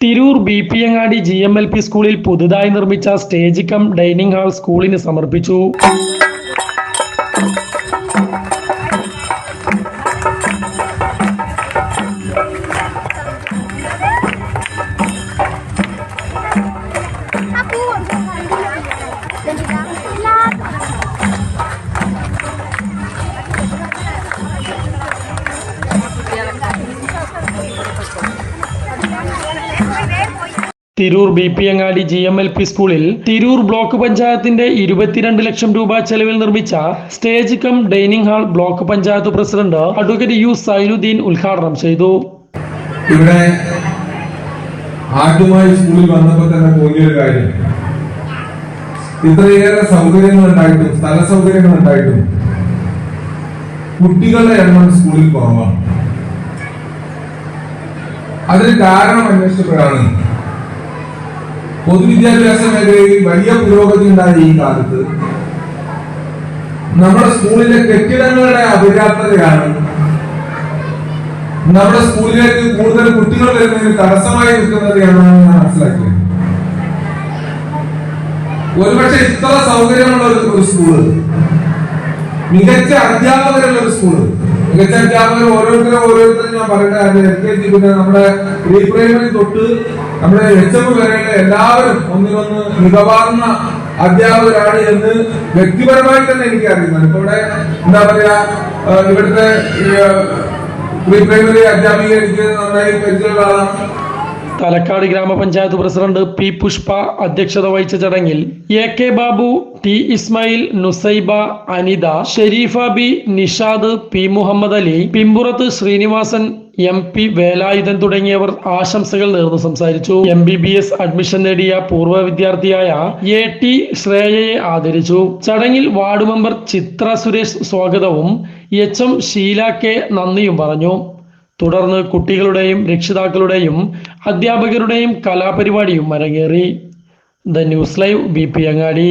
Tirur B P Angadi G M L P സ്കൂളിൽ പുതുതായി നിർമ്മിച്ച സ്റ്റേജ് കം ഡൈനിങ് ഹാൾ സ്കൂളിന് സമർപ്പിച്ചു. Thank dan Tirur B P Angadi G M L P സ്കൂളിൽ Tirur block പഞ്ചായത്തിന്റെ ഇരുപത്തിരണ്ട് ലക്ഷം രൂപ ചെലവിൽ നിർമ്മിച്ച stage cum dining hall block panchayat president advocate U Zainuddin ഉദ്ഘാടനം ചെയ്തു. ഇവിടെ ആദ്യമായി സ്കൂളിൽ വന്നപ്പോൾ തന്നെ തോന്നിയൊരു കാര്യം. ഇത്രയേറെ സൗകര്യങ്ങൾ ഉണ്ടായിട്ടും സ്ഥല സൗകര്യങ്ങൾ ഉണ്ടായിട്ടും കുട്ടികളുടെ എണ്ണം സ്കൂളിൽ കുറവാണ്. അതിന് കാരണം അന്വേഷിച്ചപ്പോഴാണ് പൊതുവിദ്യാഭ്യാസ മേഖലയിൽ വലിയ പുരോഗതി ഉണ്ടായ ഈ കാലത്ത്. നമ്മുടെ സ്കൂളിലെ കെട്ടിടങ്ങളുടെ അപര്യാപ്തതയാണ്. നമ്മുടെ സ്കൂളിലേക്ക് കൂടുതൽ കുട്ടികൾ വരുന്നതിന് തടസ്സമായി നിൽക്കുന്നത് എന്നാണ് ഞാൻ മനസ്സിലാക്കിയത്. ഒരുപക്ഷെ ഇത്ര സൗകര്യമുള്ള ഒരു സ്കൂൾ മികച്ച അധ്യാപകരുള്ള ഒരു സ്കൂൾ മികച്ച ഓരോരുത്തരും ഓരോരുത്തരും ഞാൻ പറയട്ടെ അത് എൽ കെ ജി പിന്നെ നമ്മുടെ പ്രീ തൊട്ട് നമ്മുടെ എച്ച് എം വരെയുള്ള എല്ലാവരും ഒന്നിനൊന്ന് മികവാർന്ന അധ്യാപകരാണ് എന്ന് വ്യക്തിപരമായി തന്നെ എനിക്ക് അറിയുന്നത്. ഇപ്പൊ ഇവിടെ എന്താ പറയാ ഇവിടുത്തെ പ്രീ പ്രൈമറി അധ്യാപിക എനിക്ക് നന്നായി പരിചയമുള്ള ആളാണ്. തലക്കാട് ഗ്രാമപഞ്ചായത്ത് പ്രസിഡന്റ് പി പുഷ്പ അധ്യക്ഷത വഹിച്ച ചടങ്ങിൽ A K Babu T Ismail Nusaiba Anitha Sherifa B Nishad P Muhammad Ali Pimpurath Sreenivasan M P Velayudhan തുടങ്ങിയവർ ആശംസകൾ നേർന്ന് സംസാരിച്ചു. M B B S admission നേടിയ പൂർവ വിദ്യാർത്ഥിയായ എ ടി ശ്രേയയെ ആദരിച്ചു. ചടങ്ങിൽ വാർഡ് മെമ്പർ ചിത്ര സുരേഷ് സ്വാഗതവും എച്ച് എം ഷീല കെ നന്ദിയും പറഞ്ഞു. തുടർന്ന് കുട്ടികളുടെയും രക്ഷിതാക്കളുടെയും അധ്യാപകരുടെയും കലാപരിപാടിയും അരങ്ങേറി. The news live B P Angadi